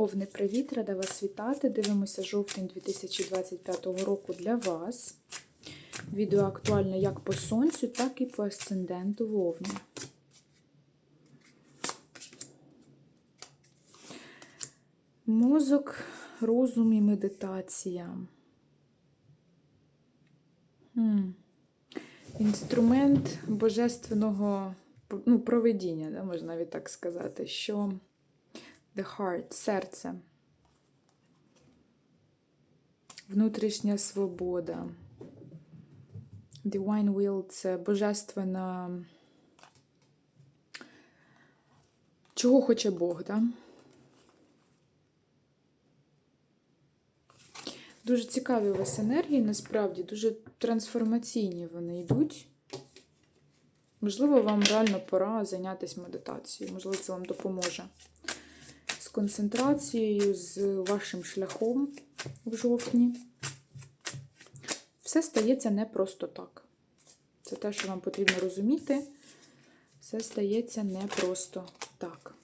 Овни, привіт, рада вас вітати. Дивимося жовтень 2025 року для вас. Відео актуальне як по сонцю, так і по асценденту вовни. Мозок, розум і медитація. Хм. Інструмент божественного ну, проведіння, да, можна навіть так сказати, що the heart, серце, внутрішня свобода. Divine will це божественна. Чого хоче Бог, да? Дуже цікаві у вас енергії, насправді, дуже трансформаційні вони йдуть. Можливо, вам реально пора зайнятися медитацією, можливо, це вам допоможе. Концентрацією, з вашим шляхом в жовтні. Все стається не просто так. Це те, що вам потрібно розуміти. Все стається не просто так.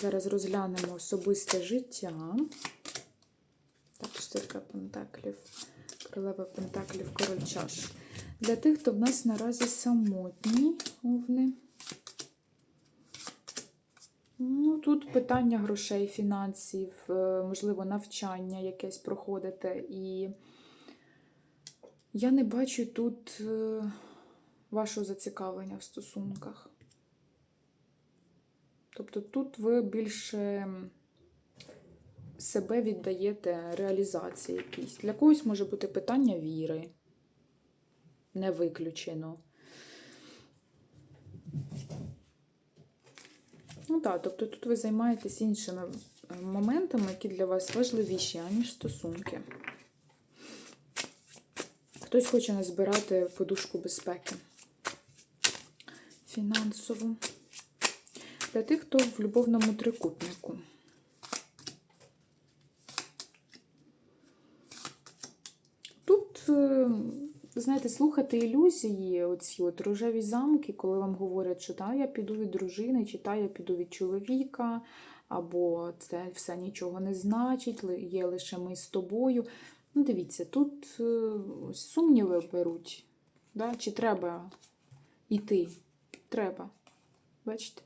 Зараз розглянемо особисте життя. Так, штирка пентаклів, королева пентаклів, король чаш. Для тих, хто в нас наразі самотні овни. Ну, Тут питання грошей, фінансів, е, можливо, навчання якесь проходите. І я не бачу тут е, вашого зацікавлення в стосунках. Тобто тут ви більше себе віддаєте реалізації якійсь. Для когось може бути питання віри, не виключено. Ну так, тобто тут ви займаєтесь іншими моментами, які для вас важливіші, аніж стосунки. Хтось хоче назбирати подушку безпеки фінансову. Для тих, хто в любовному трикутнику. Тут, знаєте, слухати ілюзії, оці от рожеві замки, коли вам говорять, що та я піду від дружини, чи та я піду від чоловіка, або це все нічого не значить, є лише ми з тобою. Ну, дивіться, тут сумніви беруть. Да? Чи треба йти? Треба. Бачите?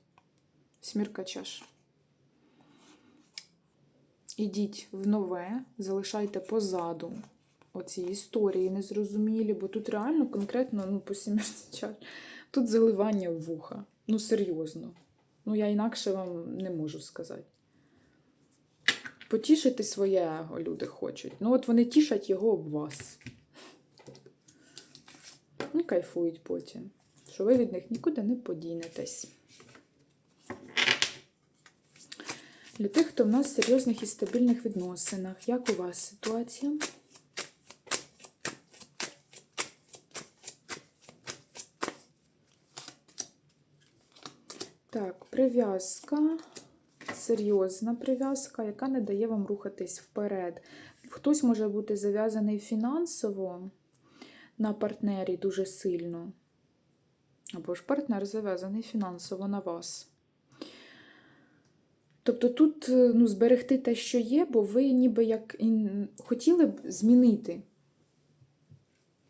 Смірка чаш. Ідіть в нове, залишайте позаду оці історії незрозумілі, бо тут реально конкретно ну, по сімерці чаш. Тут заливання в вуха. Ну, серйозно. Ну, я інакше вам не можу сказати. Потішити своє его люди хочуть. Ну, от вони тішать його об вас. Ну, кайфують потім, що ви від них нікуди не подінетесь. Для тих, хто в нас в серйозних і стабільних відносинах. Як у вас ситуація? Так, прив'язка, серйозна прив'язка, яка не дає вам рухатись вперед. Хтось може бути зав'язаний фінансово на партнері дуже сильно. Або ж партнер зав'язаний фінансово на вас. Тобто тут ну, зберегти те, що є, бо ви ніби як хотіли б змінити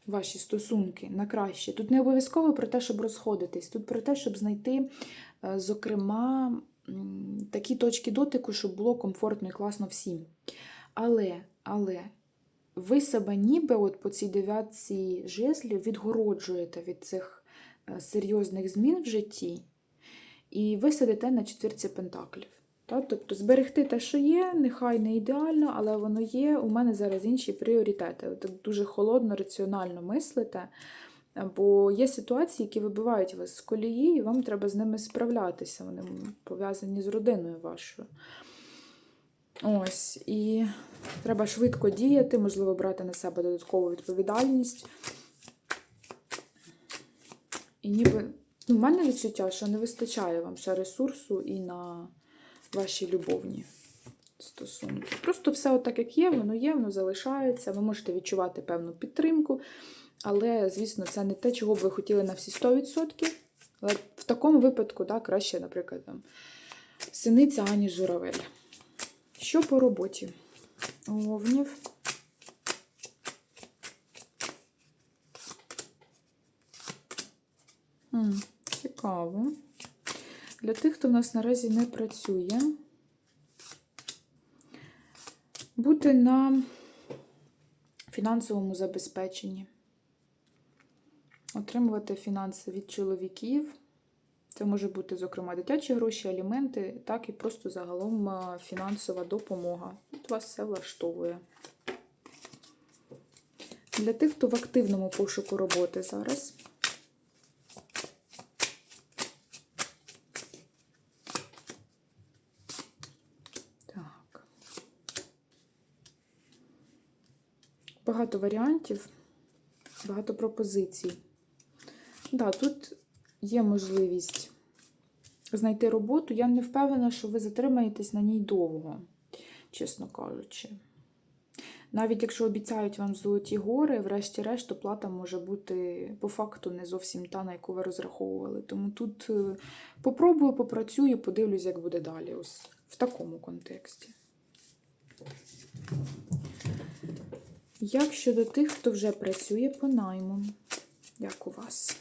ваші стосунки на краще. Тут не обов'язково про те, щоб розходитись, тут про те, щоб знайти, зокрема, такі точки дотику, щоб було комфортно і класно всім. Але, але ви себе ніби от по цій дев'ятці жезлів відгороджуєте від цих серйозних змін в житті, і ви сидите на четвірці пентаклів. Тобто зберегти те, що є, нехай не ідеально, але воно є. У мене зараз інші пріоритети. Так дуже холодно, раціонально мислите. Бо є ситуації, які вибивають вас з колії, і вам треба з ними справлятися. Вони пов'язані з родиною вашою. Ось, і треба швидко діяти, можливо, брати на себе додаткову відповідальність. І ніби, ну, в мене відчуття, що не вистачає вам ще ресурсу і на ваші любовні стосунки. Просто все отак, як є, воно є, воно залишається. Ви можете відчувати певну підтримку, але, звісно, це не те, чого б ви хотіли на всі 100%. Але в такому випадку, да, краще, наприклад, там, синиця, аніж журавель. Що по роботі? Овнів. Цікаво. Для тих, хто в нас наразі не працює, бути на фінансовому забезпеченні, отримувати фінанси від чоловіків. Це може бути, зокрема, дитячі гроші, аліменти, так і просто загалом фінансова допомога. Тут вас все влаштовує. Для тих, хто в активному пошуку роботи зараз. Багато варіантів, багато пропозицій. Да, тут є можливість знайти роботу. Я не впевнена, що ви затримаєтесь на ній довго, чесно кажучи. Навіть якщо обіцяють вам золоті гори, врешті-решт оплата може бути по факту не зовсім та, на яку ви розраховували. Тому тут е, попробую, попрацюю, подивлюсь, як буде далі. Ось в такому контексті. Як щодо тих, хто вже працює по найму? Як у вас?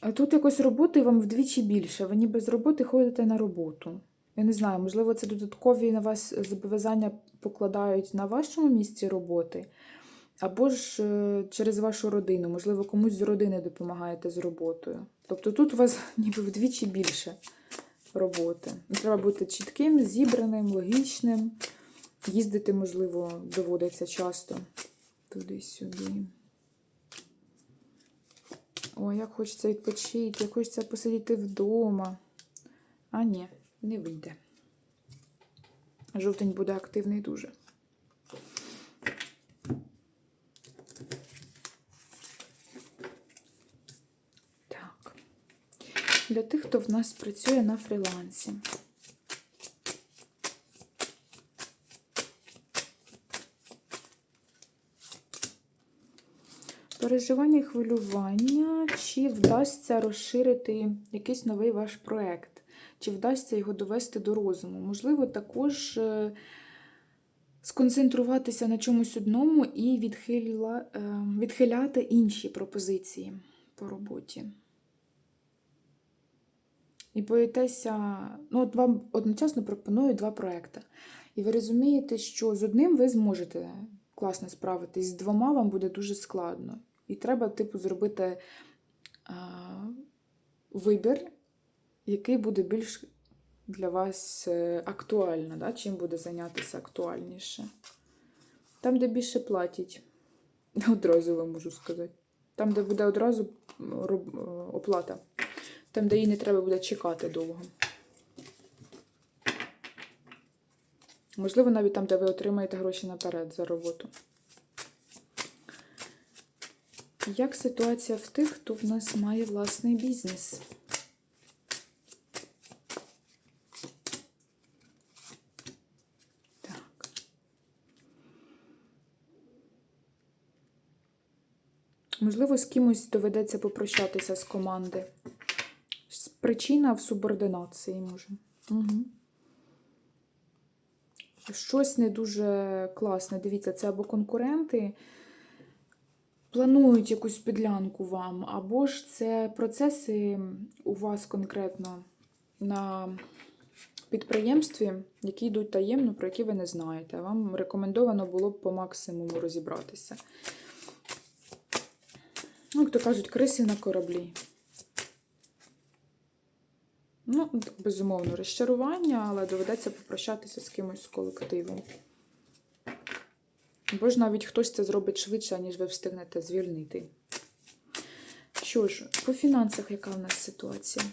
А тут якось роботи вам вдвічі більше. Ви ніби з роботи ходите на роботу. Я не знаю, можливо, це додаткові на вас зобов'язання покладають на вашому місці роботи, або ж е, через вашу родину. Можливо, комусь з родини допомагаєте з роботою. Тобто тут у вас ніби вдвічі більше роботи. Треба бути чітким, зібраним, логічним. Їздити, можливо, доводиться часто туди-сюди. Ой, як хочеться відпочити, як хочеться посидіти вдома. А ні, не вийде. Жовтень буде активний дуже. Так. Для тих, хто в нас працює на фрілансі. Переживання і хвилювання, чи вдасться розширити якийсь новий ваш проєкт, чи вдасться його довести до розуму. Можливо, також е, сконцентруватися на чомусь одному і відхиля... е, відхиляти інші пропозиції по роботі. І боїтеся, ну, от вам одночасно пропонують два проекти. І ви розумієте, що з одним ви зможете класно справитись, з двома вам буде дуже складно. І треба, типу, зробити а, вибір, який буде більш для вас е, актуально, да? чим буде зайнятися актуальніше. Там, де більше платять, одразу вам можу сказати. Там, де буде одразу роб- оплата. Там, де її не треба буде чекати довго. Можливо, навіть там, де ви отримаєте гроші наперед за роботу. Як ситуація в тих, хто в нас має власний бізнес? Можливо, з кимось доведеться попрощатися з команди. Причина в субординації може. Угу. Щось не дуже класне. Дивіться, це або конкуренти планують якусь підлянку вам, або ж це процеси у вас конкретно на підприємстві, які йдуть таємно, про які ви не знаєте. Вам рекомендовано було б по максимуму розібратися. Ну, як то кажуть, криси на кораблі. Ну, безумовно, розчарування, але доведеться попрощатися з кимось з колективу. Бо ж навіть хтось це зробить швидше, ніж ви встигнете звільнити. Що ж, по фінансах яка в нас ситуація?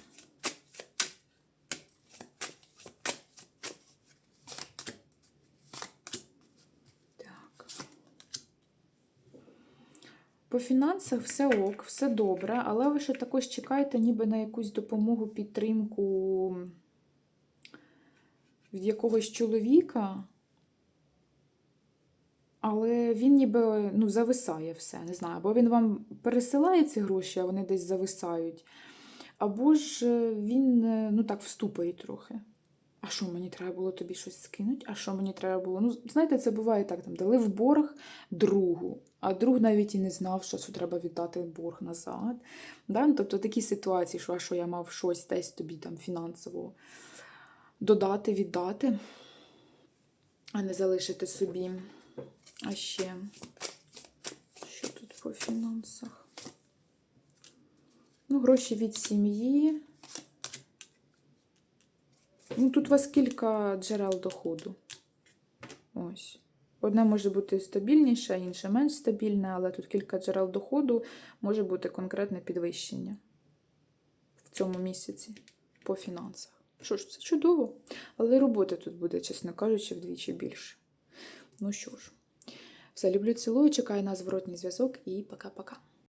По фінансах все ок, все добре, але ви ще також чекаєте ніби на якусь допомогу, підтримку від якогось чоловіка, але він ніби ну, зависає все, не знаю. Або він вам пересилає ці гроші, а вони десь зависають. Або ж е, він е, ну так вступає трохи. А що мені треба було тобі щось скинути? А що мені треба було? Ну, знаєте, це буває так, там дали в борг другу, а друг навіть і не знав, що треба віддати борг назад. Да? Ну, Тобто такі ситуації, що а що я мав щось десь тобі там фінансово додати, віддати, а не залишити собі. А ще, що тут по фінансах? Ну, гроші від сім'ї. Ну, тут у вас кілька джерел доходу. Ось. Одне може бути стабільніше, інше менш стабільне, але тут кілька джерел доходу може бути конкретне підвищення в цьому місяці по фінансах. Що ж, це чудово. Але роботи тут буде, чесно кажучи, вдвічі більше. Ну що ж, все, люблю, цілую, чекаю на зворотній зв'язок і пока-пока.